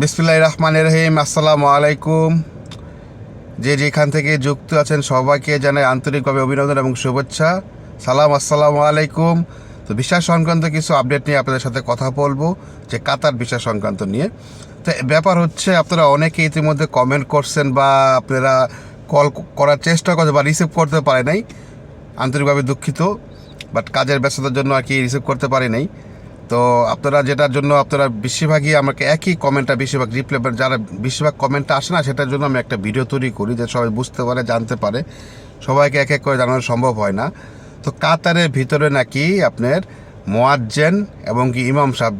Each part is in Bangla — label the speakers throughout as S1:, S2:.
S1: বিসমিল্লাহ রহমান রহিম, আসসালামু আলাইকুম। যে যেখান থেকে যুক্ত আছেন সবাইকে জানাই আন্তরিকভাবে অভিনন্দন এবং শুভেচ্ছা। সালাম, আসসালামু আলাইকুম। তো বিশ্বাস সংক্রান্ত কিছু আপডেট নিয়ে আপনাদের সাথে কথা বলব, যে কাতার বিশ্বাস সংক্রান্ত নিয়ে। তো ব্যাপার হচ্ছে, আপনারা অনেকে ইতিমধ্যে কমেন্ট করছেন বা আপনারা কল করার চেষ্টা করছেন বা রিসিভ করতে পারে নাই। আন্তরিকভাবে দুঃখিত বাট কাজের ব্যস্ততার জন্য আর কি রিসিভ করতে পারি নাই। তো আপনারা যেটার জন্য আপনারা বেশিরভাগই আমাকে একই কমেন্টটা বেশিরভাগ রিপ্লাই যারা বেশিরভাগ কমেন্টটা আসে না, সেটার জন্য আমি একটা ভিডিও তৈরি করি যে সবাই বুঝতে পারে, জানতে পারে। সবাইকে এক এক করে জানানো সম্ভব হয় না। তো কাতারের ভিতরে নাকি আপনার মোয়াজ্জেন এবং কি ইমাম সাহেব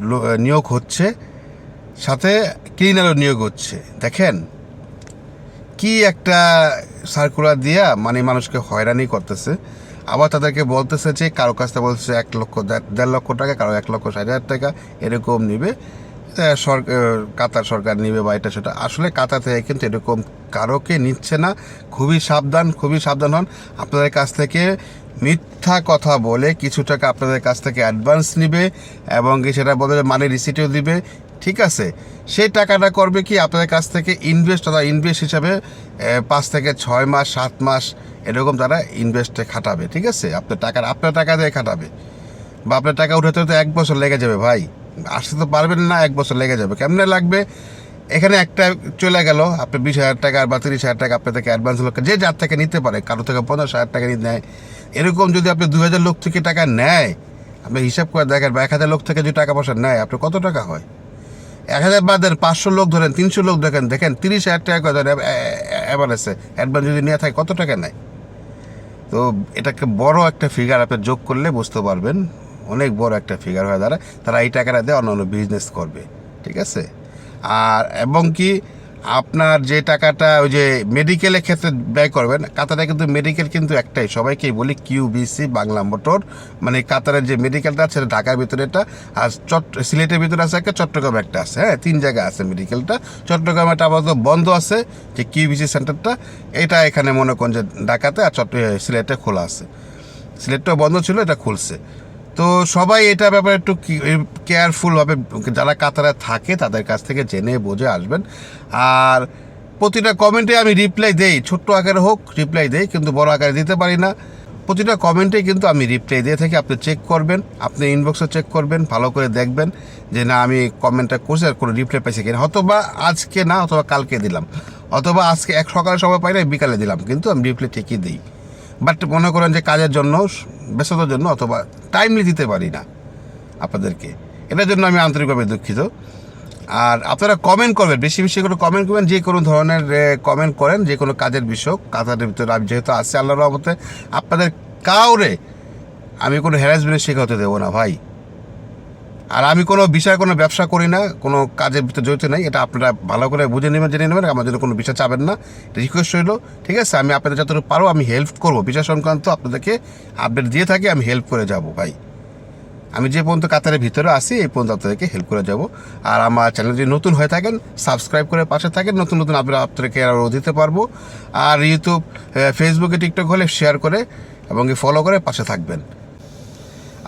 S1: নিয়োগ হচ্ছে, সাথে ক্লিনারও নিয়োগ হচ্ছে। দেখেন, কি একটা সার্কুলার দিয়া মানে মানুষকে হয়রানি করতেছে। আবার তাদেরকে বলতেছে যে, কারও কাছ বলতেছে এক লক্ষ, দেড়- লক্ষ টাকা, কারও এক লক্ষ ষাট হাজার টাকা, এরকম নিবে। সরকার কাতার সরকার নিবে বা এটা সেটা। আসলে কাতার থেকে কিন্তু এরকম কারোকে নিচ্ছে না। খুবই সাবধান খুবই সাবধান হন। আপনাদের কাছ থেকে মিথ্যা কথা বলে কিছু টাকা আপনাদের কাছ থেকে অ্যাডভান্স নিবে এবং সেটা বলে মানে রিসিটও দিবে। ঠিক আছে? সেই টাকাটা করবে কি আপনাদের কাছ থেকে ইনভেস্ট অথবা ইনভেস্ট হিসাবে পাঁচ থেকে ছয় মাস, সাত মাস এরকম তারা ইনভেস্টে খাটাবে, ঠিক আছে? আপনার টাকার, আপনার টাকা দিয়ে খাটাবে। বা আপনার টাকা উঠাতে তো এক বছর লেগে যাবে ভাই। আসতে তো পারবেন না, এক বছর লেগে যাবে। কেমনে লাগবে? এখানে একটা চলে গেল আপনি বিশ হাজার টাকা বা তিরিশ হাজার টাকা আপনার থেকে অ্যাডভান্স লোক, যে যার থেকে নিতে পারে, কারও থেকে পঞ্চাশ হাজার টাকা নিতে নেয়। এরকম যদি আপনি দু হাজার লোক থেকে টাকা নেয়, আপনি হিসাব করে দেখেন, বা এক হাজার লোক থেকে যদি টাকা পয়সা নেয়, আপনার কত টাকা হয়? এক হাজার বাদ দেন পাঁচশো লোক ধরেন, তিনশো লোক দেখেন দেখেন তিরিশ হাজার টাকা করে ধরেন অ্যাভারেজে অ্যাডভান্স যদি নেওয়া থাকে, কত টাকা নেয়? তো এটাকে বড় একটা ফিগার আপনি যোগ করলে বুঝতে পারবেন, অনেক বড় একটা ফিগার হয়ে দাঁড়ায়। তারা এই টাকাটা দিয়ে অন্য অন্য বিজনেস করবে, ঠিক আছে? আর, এবং কি আপনার যে টাকাটা ওই যে মেডিকেলের ক্ষেত্রে ব্যয় করবেন, কাতারে কিন্তু মেডিকেল কিন্তু একটাই। সবাইকেই বলি কিউবিসি বাংলা মোটর। মানে কাতারের যে মেডিকেলটা আছে, সেটা ঢাকার ভিতরে এটা আর চট, সিলেটের ভিতরে আছে একটা, চট্টগ্রামে একটা আছে। হ্যাঁ তিন জায়গায় আছে মেডিকেলটা চট্টগ্রামে একটা আপাতত বন্ধ আছে, যে কিউবিসি সেন্টারটা এটা এখানে মনে করেন যে ঢাকাতে আর চট্ট সিলেটে খোলা আছে। সিলেটটাও বন্ধ ছিল, এটা খুলছে। তো সবাই এটা ব্যাপারে একটু কেয়ারফুলভাবে যারা কাতারে থাকে তাদের কাছ থেকে জেনে বুঝে আসবেন। আর প্রতিটা কমেন্টে আমি রিপ্লাই দেই, ছোট্ট আকারে হোক রিপ্লাই দেই, কিন্তু বড় আকারে দিতে পারি না। প্রতিটা কমেন্টে কিন্তু আমি রিপ্লাই দিয়ে থাকি, আপনি চেক করবেন, আপনি ইনবক্সে চেক করবেন, ভালো করে দেখবেন যে না, আমি কমেন্টটা করছি আর কোনো রিপ্লাই পাইছি কিনা। অথবা আজকে না, অথবা কালকে দিলাম। অথবা আজকে এক সকালে সময় পাই না বিকালে দিলাম, কিন্তু আমি রিপ্লাই ঠিকই দিই। বাট মনে করেন যে কাজের জন্য, ব্যস্ততার জন্য অথবা টাইমলি দিতে পারি না আপনাদেরকে। এটার জন্য আমি আন্তরিকভাবে দুঃখিত। আর আপনারা কমেন্ট করবেন, বেশি বেশি করে কমেন্ট করবেন, যে কোনো ধরনের কমেন্ট করেন, যে কোনো কাজের বিষয় কাজের ভিতরে আমি যেহেতু আসছি আল্লাহর রহমতে, আপনাদের কাউরে আমি কোনো হ্যারাসমেন্টের শেখা হতে দেবো না, ভাই। আর আমি কোনো বিষয়ে কোনো ব্যবসা করি না, কোনো কাজের ভিতরে জড়িত নেই, এটা আপনারা ভালো করে বুঝে নেবেন, জেনে নেবেন, আমার জন্য কোনো বিষয় চাবেন না। রিকোয়েস্ট হইল ঠিক আছে? আমি আপনাদের যতটুকু পারো আমি হেল্প করব। বিষয় সংক্রান্ত আপনাদেরকে আপডেট দিয়ে থাকি, আমি হেল্প করে যাব, ভাই। আমি যে পর্যন্ত কাতারের ভিতরে আসি এই পর্যন্ত আপনাদেরকে হেল্প করে যাব। আর আমার চ্যানেল যদি নতুন হয়ে থাকেন সাবস্ক্রাইব করে পাশে থাকেন, নতুন নতুন আপনারা আপনাদেরকে আরও দিতে পারব। আর ইউটিউব ফেসবুকে টিকটক হলে শেয়ার করে এবং ফলো করে পাশে থাকবেন।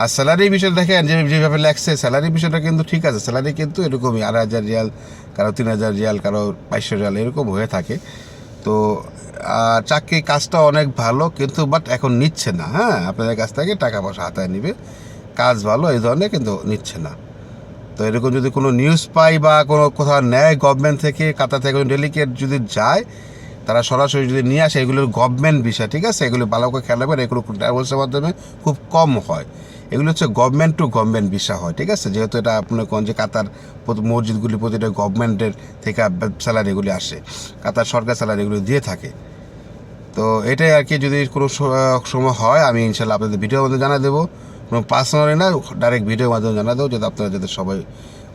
S1: আর স্যালারি বিষয় দেখেন, যে যেভাবে লাগছে স্যালারি বিষয়টা কিন্তু ঠিক আছে। স্যালারি কিন্তু এরকমই, আড়াই হাজার রিয়াল, কারও তিন হাজার রিয়াল, কারও বাইশশো রিয়াল, এরকম হয়ে থাকে। তো চাকরি কাজটা অনেক ভালো, কিন্তু বাট এখন নিচ্ছে না হ্যাঁ? আপনাদের কাছ থেকে টাকা পয়সা হাতায় নিবে। কাজ ভালো, এই ধরনের কিন্তু নিচ্ছে না। তো এরকম যদি কোনো নিউজ পাই বা কোনো কোথাও নেয় গভর্নমেন্ট থেকে কাতা থেকে ডেলিগেট যদি যায়, তারা সরাসরি যদি নিয়ে আসে, এগুলোর গভর্নমেন্ট বিষয়, ঠিক আছে? এগুলো ভালো করে খেয়াল রাখবেন, এগুলো ট্রাভেলসের মাধ্যমে খুব কম হয়। এগুলো হচ্ছে গভর্নমেন্ট টু গভর্নমেন্ট বিষয় হয়, ঠিক আছে? যেহেতু এটা আপনার কোন যে কাতার মসজিদগুলি প্রতিটা গভর্নমেন্টের থেকে স্যালারিগুলি আসে, কাতার সরকার স্যালারিগুলি দিয়ে থাকে। তো এটাই আর কি যদি কোনো সময় হয়, আমি ইনশাল্লাহ আপনাদের ভিডিওর মধ্যে জানা দেবো। কোনো পার্সোনালি না ডাইরেক্ট ভিডিওর মাধ্যমে জানা দেবো, যাতে আপনারা যাতে সবাই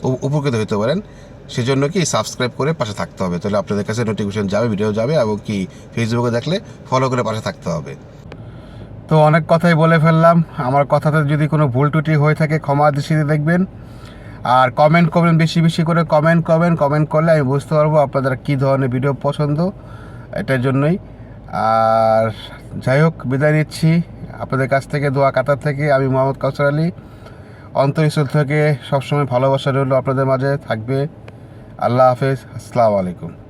S1: উপ- উপকৃত হতে পারেন। সেজন্য কি সাবস্ক্রাইব করে পাশে থাকতে হবে, তাহলে আপনাদের কাছে নোটিফিকেশন যাবে ভিডিও যাবে, এবং কি ফেসবুকে দেখলে ফলো করে পাশে থাকতে হবে। তো অনেক কথাই বলে ফেললাম। আমার কথাতে যদি কোনো ভুল ত্রুটি হয়ে থাকে, ক্ষমা দৃষ্টিতে দেখবেন। আর কমেন্ট করবেন, বেশি বেশি করে কমেন্ট করবেন। কমেন্ট করলে আমি বুঝতে পারব আপনাদের কী ধরনের ভিডিও পছন্দ। এটার জন্যই। আর যাই হোক, বিদায় নিচ্ছি। আপনাদের কাছ থেকে দোয়া কাতার থেকে আমি মোহাম্মদ কাউসার আলী। অন্তরিস্থল থেকে সবসময় ভালোবাসা রইল আপনাদের মাঝে থাকবে। আল্লাহ হাফেজ। আসসালামু আলাইকুম।